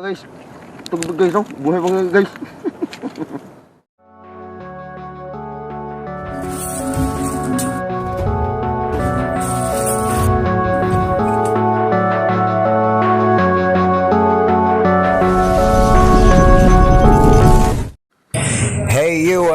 guys. Tugtog guys, no? Buhay pa guys.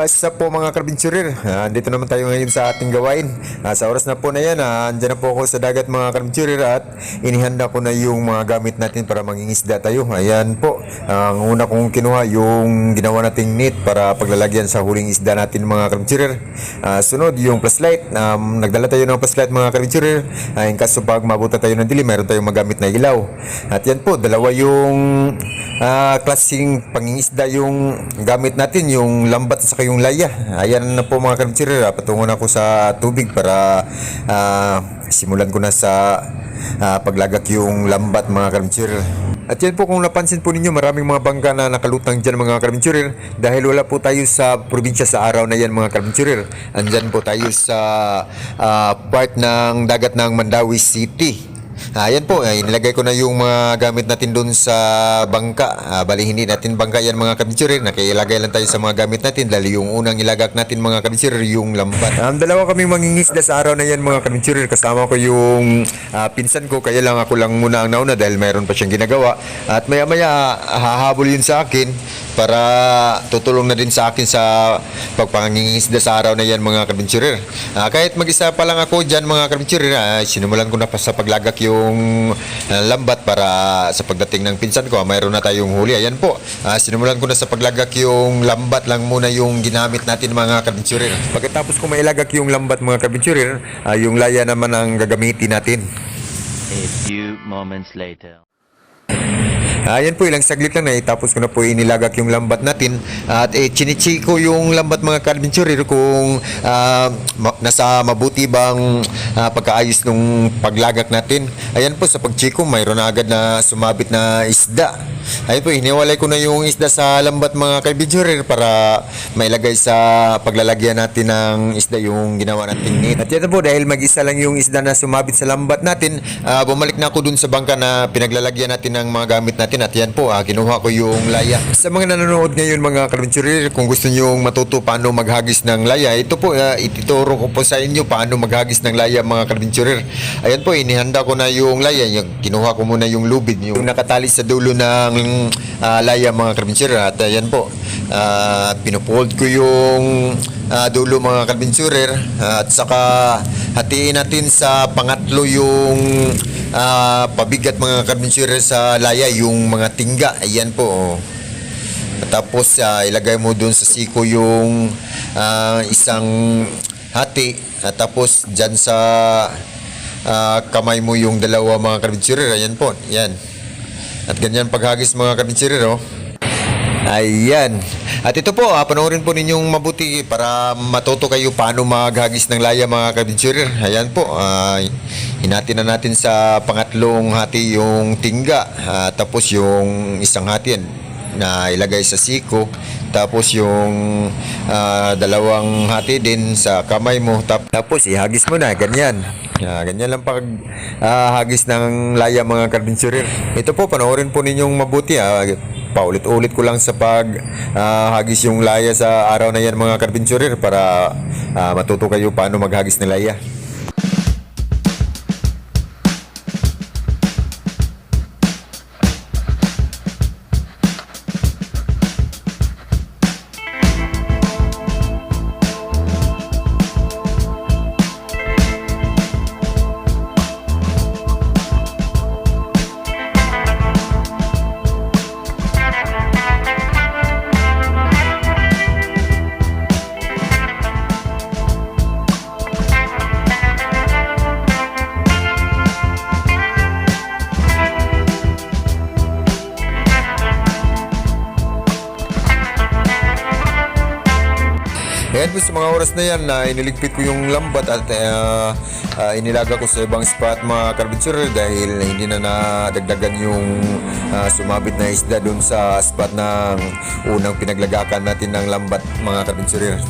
Up po mga karbinsurir? Ah, Andito naman tayo ngayon sa ating gawain. Ah, sa oras na po na yan, ah, andyan na po ako sa dagat mga karbinsurir at inihanda ko na yung mga gamit natin para mangingisda tayo. Ayan po, ang una kong kinuha yung ginawa nating net para paglalagyan sa huling isda natin mga karbinsurir. Ah, sunod yung flashlight. Um, nagdala tayo ng flashlight mga karbinsurir. Ah, in kaso pag mabuta tayo ng dilim, meron tayong magamit na ilaw. At yan po, dalawa yung ah, klaseng pangingisda yung gamit natin, yung lambat at saka yung laya. Ayan na po mga kabitsir, patungo na ako sa tubig para ah, simulan ko na sa ah, paglagak yung lambat mga kabitsir. At yan po kung napansin po ninyo maraming mga bangka na nakalutang dyan mga karabinsurir dahil wala po tayo sa probinsya sa araw na yan mga karabinsurir. Andyan po tayo sa ah, part ng dagat ng Mandawi City. Ah, yan po, ay, nilagay ko na yung mga gamit natin doon sa bangka. Ah, bali hindi natin bangka yan mga kabitsurir. Nakilagay lang tayo sa mga gamit natin dahil yung unang ilagak natin mga kabitsurir yung lambat. Um, dalawa kaming mangingisda sa araw na yan mga kabitsurir. Kasama ko yung ah, pinsan ko kaya lang ako lang muna ang nauna dahil mayroon pa siyang ginagawa. At maya maya hahabol yun sa akin para tutulong na din sa akin sa pagpangingisda sa araw na yan mga kabitsurir. Ah, kahit mag-isa pa lang ako dyan mga kabitsurir, ah, sinimulan ko na pa sa paglagak yung ah, lambat para sa pagdating ng pinsan ko, ah, mayroon na tayong huli. Ayan po, ah, sinimulan ko na sa paglagak yung lambat lang muna yung ginamit natin mga kabitsurir. Pagkatapos ko mailagak yung lambat mga kabitsurir, ah, yung laya naman ang gagamitin natin. A few moments later. Ayan po, ilang saglit lang na tapos ko na po inilagak yung lambat natin at eh, chinichi ko yung lambat mga kadventurer kung ah, ma- nasa mabuti bang ah, pagkaayos nung paglagak natin. Ayan po, sa pagchiko, mayroon na agad na sumabit na isda. Ayan po, hiniwalay ko na yung isda sa lambat mga kadventurer para mailagay sa paglalagyan natin ng isda yung ginawa nating net. At yan po, dahil mag-isa lang yung isda na sumabit sa lambat natin, ah, bumalik na ako dun sa bangka na pinaglalagyan natin ng mga gamit natin at yan po, ah, kinuha ko yung laya. Sa mga nanonood ngayon mga kadventurer, kung gusto nyo matuto paano maghagis ng laya, ito po, ah, ituturo ko po sa inyo paano maghagis ng laya mga kadventurer. Ayan po, inihanda ko na yung laya, yung, kinuha ko muna yung lubid, yung nakatali sa dulo ng ah, laya mga kadventurer at ayan po, ah, pinupold ko yung ah, dulo mga kadventurer at saka hatiin natin sa pangatlo yung ah, pabigat mga kadventurer sa laya yung mga tingga. Ayan po oh. tapos ah, ilagay mo dun sa siko yung ah, isang hati. At tapos dyan sa ah, kamay mo yung dalawa mga kadventurer ayan po yan at ganyan paghagis mga kadventurer oh Ayan. At ito po, ah, panoorin po ninyong mabuti para matuto kayo paano maghagis ng laya mga kabinsurer. Ayan po, ah, hinati na natin sa pangatlong hati yung tingga. ah, tapos yung isang hati na ilagay sa siko. Tapos yung ah, dalawang hati din sa kamay mo. Tap- Tapos ihagis mo na, ganyan. Ah, ganyan lang pag ah, hagis ng laya mga kabinsurer. Ito po, panoorin po ninyong mabuti. Ah, paulit-ulit ko lang sa pag ah, hagis yung laya sa araw na yan mga karbinsurer para ah, matuto kayo paano maghagis ng laya. Ayan po sa mga oras na yan na iniligpit ko yung lambat at ah, ah, inilaga ko sa ibang spot mga karbinsurer dahil hindi na nadagdagan yung ah, sumabit na isda dun sa spot ng unang pinaglagakan natin ng lambat mga karbinsurer.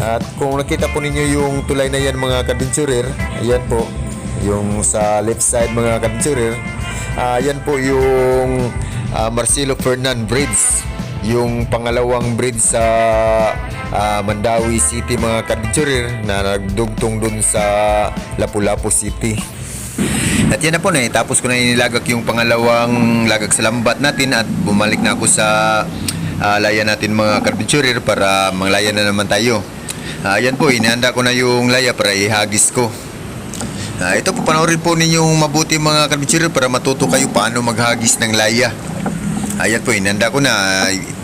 At kung nakita po ninyo yung tulay na yan mga karbinsurer, ayan po, yung sa left side mga karbinsurer, Ah, yan po yung ah, Marcelo Fernan Bridge. Yung pangalawang bridge sa ah, Mandawi City mga kadventurer na nagdugtong dun sa Lapu-Lapu City. At yan na po na tapos ko na inilagak yung pangalawang lagak sa lambat natin at bumalik na ako sa ah, laya natin mga kadventurer para manglaya na naman tayo. Ah, yan po, inihanda ko na yung laya para ihagis ko. Ah, ito po, panoorin po ninyong mabuti mga kadventurer para matuto kayo paano maghagis ng laya. Ayan po, inanda ko na.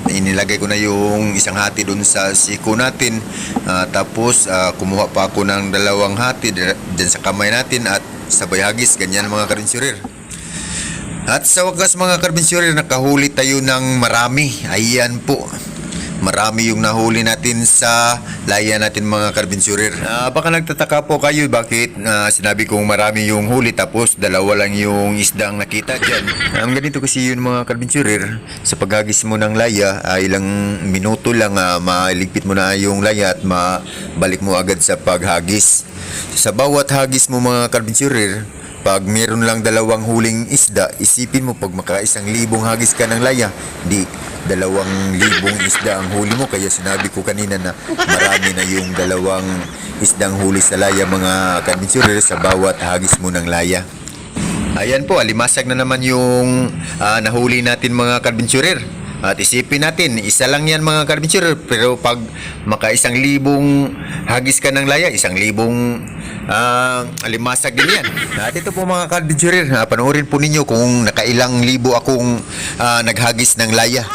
Inilagay ko na yung isang hati doon sa siko natin. Ah, tapos, ah, kumuha pa ako ng dalawang hati dyan sa kamay natin at sabay hagis. Ganyan mga karbensurer. At sa wakas mga karbensurer, nakahuli tayo ng marami. Ayan po. Marami yung nahuli natin sa laya natin mga karbensurer. Ah, baka nagtataka po kayo bakit ah, sinabi kong marami yung huli tapos dalawa lang yung isda ang nakita dyan. Ang ganito kasi yun mga karbensurer, sa paghagis mo ng laya, ah, ilang minuto lang ah, maligpit mo na yung laya at mabalik mo agad sa paghagis. Sa bawat hagis mo mga karbensurer, pag meron lang dalawang huling isda, isipin mo pag makaisang libong hagis ka ng laya, di dalawang libong isda ang huli mo. Kaya sinabi ko kanina na marami na yung dalawang isdang huli sa laya mga kabinsurer sa bawat hagis mo ng laya. Ayan po, alimasag na naman yung ah, nahuli natin mga karbinsurer. At isipin natin, isa lang yan mga karbinsurer. Pero pag makaisang libong hagis ka ng laya, isang libong ah, alimasag din yan. At ito po mga karbinsurer, ah, panoorin po ninyo kung nakailang libo akong ah, naghagis ng laya.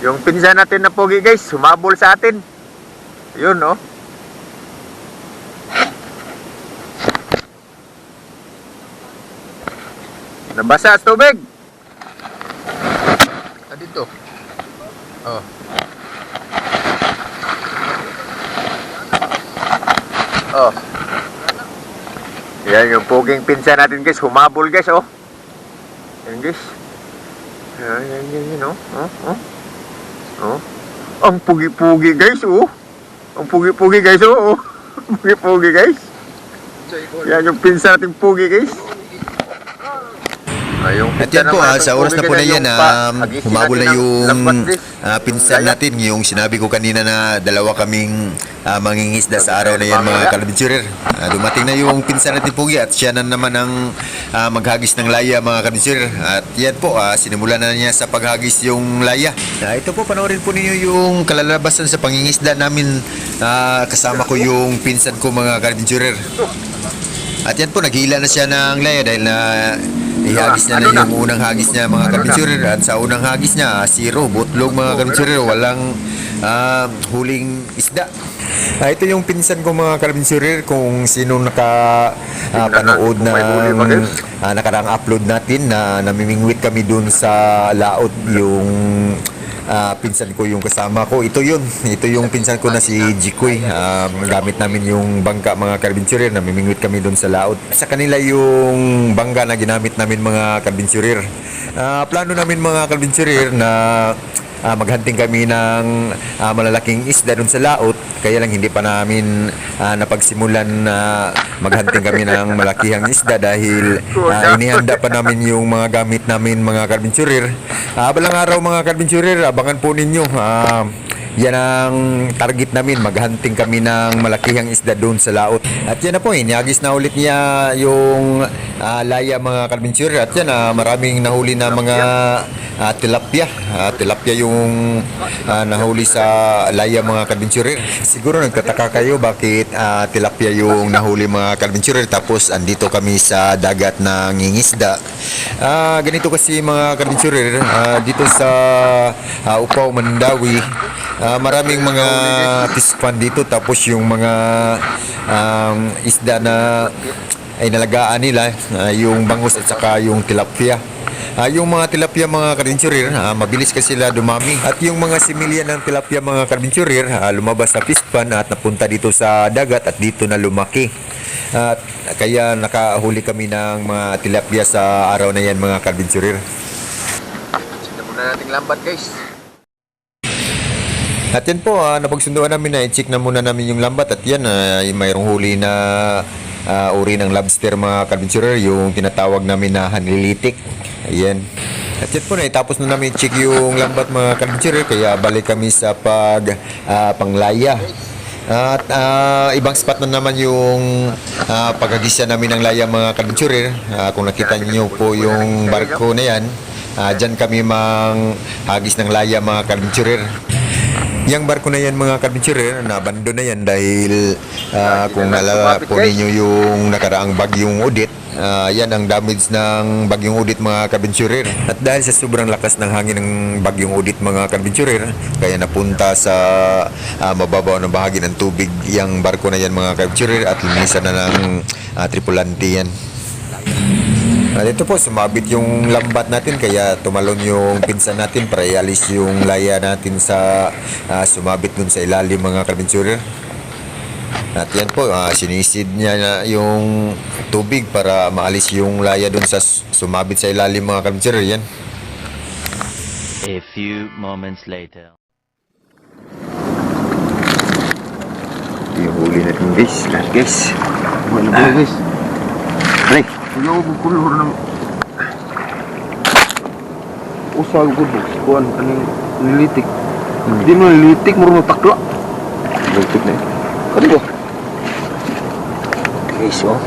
Yung pinsan natin na pogi guys, sumabol sa atin. Yun oh. Nabasa sa tubig. Ah, dito. Oh. Oh. Yan yung poging pinsan natin guys, humabol guys oh. Yan guys. Yan, yan, yan, yan oh. Oh, oh. Oh. Ang pugi-pugi guys, oh. Ang pugi-pugi guys, oh. oh. Pugi-pugi guys. Yan yung pinsan nating pugi guys. Ay, yung At yan po naman ah, sa oras na po na yan, um, humabol na yung ah, pinsan natin, yung sinabi ko kanina na dalawa kaming ah, mangingisda sa araw na yan mga Pangalaga. kalabinsurer. Ah, dumating na yung pinsan natin Pugi at siya na naman ang ah, maghagis ng laya mga kalabinsurer. At yan po, ah, sinimulan na niya sa paghagis yung laya. Ah, ito po, panoorin po ninyo yung kalalabasan sa pangingisda namin. Ah, kasama ko yung pinsan ko mga kalabinsurer. At yan po, naghila na siya ng laya dahil na ihagis niya Ano na na? yung unang hagis niya mga Ano na? karbinsurer. At sa unang hagis niya, zero, butlog mga karbinsurer, walang ah, huling isda. Ah, ito yung pinsan ko mga karbinsurer kung sino naka ah, panood guys. ah, nakarang upload natin na namimingwit kami dun sa laot yung ah, pinsan ko yung kasama ko. Ito yun. Ito yung pinsan ko na si Jikoy. Um, gamit namin yung bangka mga karbinsurer. Namimingwit kami dun sa laot. Sa kanila yung bangka na ginamit namin mga karbinsurer. Ah, plano namin mga karbinsurer na ah, maghunting kami ng ah, malalaking isda dun sa laot. Kaya lang hindi pa namin ah, napagsimulan na maghunting kami ng malakihang isda dahil ah, inihanda pa namin yung mga gamit namin mga karbinsurer ah, balang araw mga karbinsurer abangan po ninyo. Ah, yan ang target namin. Maghunting kami ng malakihang isda doon sa laot. At yan na po inihagis na ulit niya yung ah, laya mga karbinsurer at yan ah, maraming nahuli na mga ah, tilapia. Ah, tilapia yung ah, nahuli sa laya mga karbinsurer siguro nagtataka kayo bakit ah, tilapia yung nahuli mga karbinsurer tapos andito kami sa dagat na ngingisda. Ah, ganito kasi mga karbinsurer ah, dito sa ah, Upaw Mandawi ah, maraming mga tispan dito tapos yung mga um, isda na ay nalagaan nila ah, yung bangus at saka yung tilapia Ah, yung mga tilapia mga karbinsurir, ah, mabilis kasi sila dumami. At yung mga similya ng tilapia mga karbinsurir, ah, lumabas sa pispan at napunta dito sa dagat at dito na lumaki. At kaya nakahuli kami ng mga tilapia sa araw na yan mga karbinsurir. Sino muna nating lambat guys. At yan po, ah, napagsunduan namin na i-check na muna namin yung lambat at yan ay mayroong huli na ah, uri ng lobster mga kadventurer, yung tinatawag namin na hanlilitik. Ayan. At yun po na, tapos na namin check yung lambat mga kadventurer, kaya balik kami sa pag ah, panglaya. At ah, ibang spot na naman yung uh, pagkagisa namin ng laya mga kadventurer. Ah, kung nakita niyo po yung barko na yan, ah, dyan kami mang hagis ng laya mga kadventurer. Yung barko na yan mga kadventurer, nabando na yan dahil ah, kung nalala po ninyo yung nakaraang bagyong udit, ah, yan ang damage ng bagyong udit mga kadventurer. At dahil sa sobrang lakas ng hangin ng bagyong udit mga kadventurer, kaya napunta sa ah, mababaw na bahagi ng tubig yung barko na yan mga kadventurer at linisan na ng ah, tripulante yan. At ito po, sumabit yung lambat natin kaya tumalon yung pinsan natin para ialis yung laya natin sa ah, sumabit dun sa ilalim mga kadventurer. At yan po, ah, sinisid niya na yung tubig para maalis yung laya dun sa sumabit sa ilalim mga kadventurer. Yan. A few moments later. Yung huli natin guys. Last guys. Wala ba guys? Pre. Ayaw ko kulor ng... Usag ko box. Kuan, kaning nilitik. Hindi mo nilitik, marunong takla. Lugtog na. Kani ba? Guys, oh.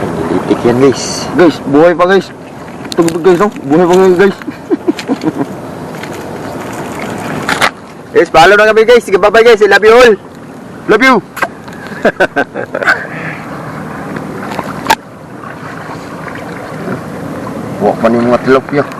Nagilitik yan guys. Guys, buhay pa guys. Tugtog guys, oh. Buhay pa ngayon guys. Guys, follow na kami guys. Sige, bye-bye guys. I love you all. Love you! Wak pa ni mga.